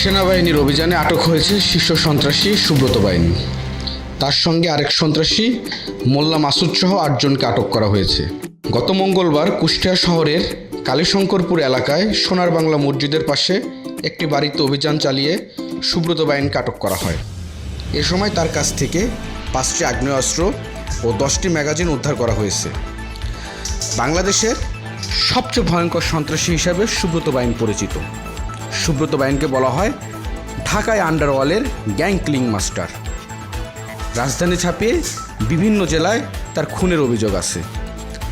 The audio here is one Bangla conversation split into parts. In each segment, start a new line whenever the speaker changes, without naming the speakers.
সেনাবাহিনীর অভিযানে আটক হয়েছে শীর্ষ সন্ত্রাসী সুব্রত বাহিনী। তার সঙ্গে আরেক সন্ত্রাসী, মোল্লা মাসুদ সহ আটজনকে আটক করা হয়েছে। গত মঙ্গলবার কুষ্টিয়া শহরের কালীশঙ্করপুর এলাকায় সোনার বাংলা মসজিদের পাশে একটি বাড়িতে অভিযান চালিয়ে সুব্রত বাহিনীকে আটক করা হয়। এ সময় তার কাছ থেকে পাঁচটি আগ্নেয়াস্ত্র ও দশটি ম্যাগাজিন উদ্ধার করা হয়েছে। বাংলাদেশের সবচেয়ে ভয়ঙ্কর সন্ত্রাসী হিসাবে সুব্রত বাইন পরিচিত। সুব্রত বাইনকে বলা হয় ঢাকায় আন্ডারওয়ালের গ্যাং ক্লিং মাস্টার। রাজধানী ছাপিয়ে বিভিন্ন জেলায় তার খুনের অভিযোগ আছে।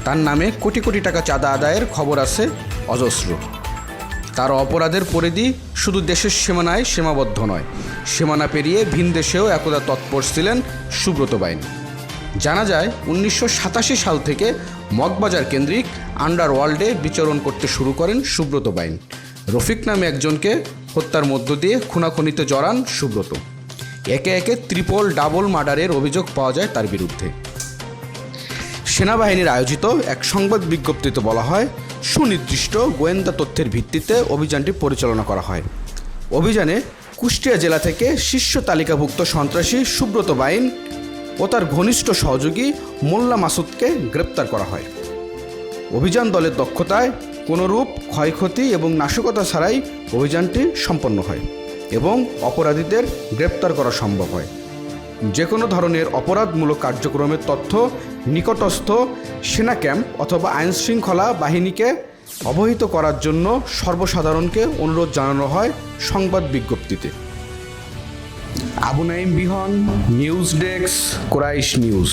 তার নামে কোটি কোটি টাকা চাঁদা আদায়ের খবর আছে অজস্র। তার অপরাধের পরিধি শুধু দেশের সীমানায় সীমাবদ্ধ নয়, সীমানা পেরিয়ে ভিন দেশেও একদা তৎপর ছিলেন সুব্রত বাইন জানা যায়, উনিশশো সাতাশি সাল থেকে মগবাজার কেন্দ্রিক আন্ডারওয়ার্ল্ডে বিচরণ করতে শুরু করেন সুব্রত বাইন রফিক নামে একজনকে হত্যার মধ্য দিয়ে খুনাখুনিতে জড়ান সুব্রত। একে একে ত্রিপল ডাবল মার্ডারের অভিযোগ পাওয়া যায় তার বিরুদ্ধে। সেনাবাহিনীর আয়োজিত এক সংবাদ বিজ্ঞপ্তিতে বলা হয়, সুনির্দিষ্ট গোয়েন্দা তথ্যের ভিত্তিতে অভিযানটি পরিচালনা করা হয়। অভিযানে কুষ্টিয়া জেলা থেকে শীর্ষ তালিকাভুক্ত সন্ত্রাসী সুব্রত বাইন ও তার ঘনিষ্ঠ সহযোগী মোল্লা মাসুদকে গ্রেপ্তার করা হয়। অভিযান দলের দক্ষতায় কোনোরূপ ক্ষয়ক্ষতি এবং নাশকতা ছাড়াই অভিযানটি সম্পন্ন হয় এবং অপরাধীদের গ্রেপ্তার করা সম্ভব হয়। যে কোনো ধরনের অপরাধমূলক কার্যক্রমের তথ্য নিকটস্থ সেনা ক্যাম্প অথবা আইনশৃঙ্খলা বাহিনীকে অবহিত করার জন্য সর্বসাধারণকে অনুরোধ জানানো হয় সংবাদ বিজ্ঞপ্তিতে। Abu Naim Bihan, news desk, Koraish news.